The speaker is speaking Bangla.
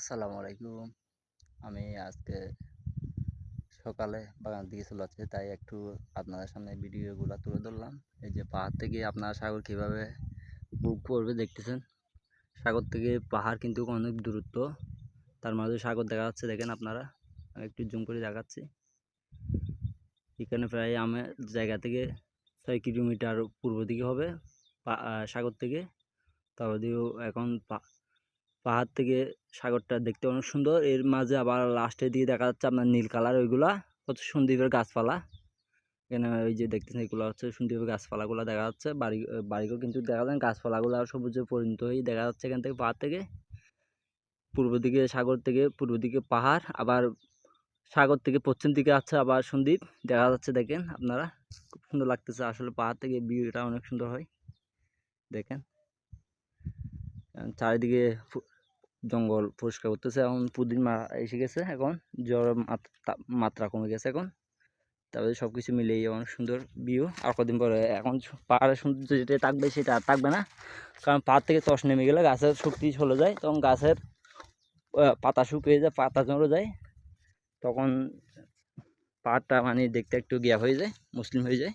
আসসালামু আলাইকুম। আমি আজকে সকালে বাগান দিকে চলে তাই একটু আপনাদের সামনে ভিডিওগুলো তুলে ধরলাম। এই যে পাহাড় থেকে আপনারা সাগর কীভাবে বুক করবে দেখতেছেন? সাগর থেকে পাহাড় কিন্তু অনেক দূরত্ব। তার মাঝে সাগর দেখা যাচ্ছে, দেখেন আপনারা। আমি একটু জুম করে দেখাচ্ছি। এখানে প্রায় আমার জায়গা থেকে ছয় কিলোমিটার পূর্ব দিকে হবে সাগর থেকে। তারপর দিকেও এখন পাহাড় থেকে সাগরটা দেখতে অনেক সুন্দর। এর মাঝে আবার লাস্টের দিকে দেখা যাচ্ছে আপনার নীল কালার ওইগুলা, কত সুন্দর গাছপালা। এখানে ওই যে দেখতেছেন এগুলো হচ্ছে সুন্দর গাছপালাগুলো দেখা যাচ্ছে। বাড়ি বাড়িঘর কিন্তু দেখা যায় গাছপালাগুলো সবুজে পরিণত হয়ে দেখা যাচ্ছে এখান থেকে পাহাড় থেকে। পূর্ব দিকে সাগর থেকে, পূর্ব দিকে পাহাড়, আবার সাগর থেকে পশ্চিম দিকে আছে আবার সন্দ্বীপ দেখা যাচ্ছে দেখেন আপনারা, খুব সুন্দর লাগতেছে আসলে পাহাড় থেকে, ভিউটা অনেক সুন্দর হয়। দেখেন। চারিদিকে জঙ্গল পরিষ্কার করতেছে। এখন পুদিন এসে গেছে এখন। জ্বর মাত্রা কমে গেছে এখন। তারপরে সব কিছু মিলিয়ে অনেক সুন্দর ভিউ আর কদিন পরে এখন পাহাড়ের সৌন্দর্য যেটা থাকবে সেটা আর থাকবে না। কারণ পাহাড় থেকে চষ নেমে গেলে গাছের শক্তি চলে যায়। তখন গাছের পাতা শুকিয়ে যায়, পাতা জড়ো যায়। তখন পাহাড়টা মানে দেখতে একটু গিয়া হয়ে যায় মুসলিম হয়ে যায়।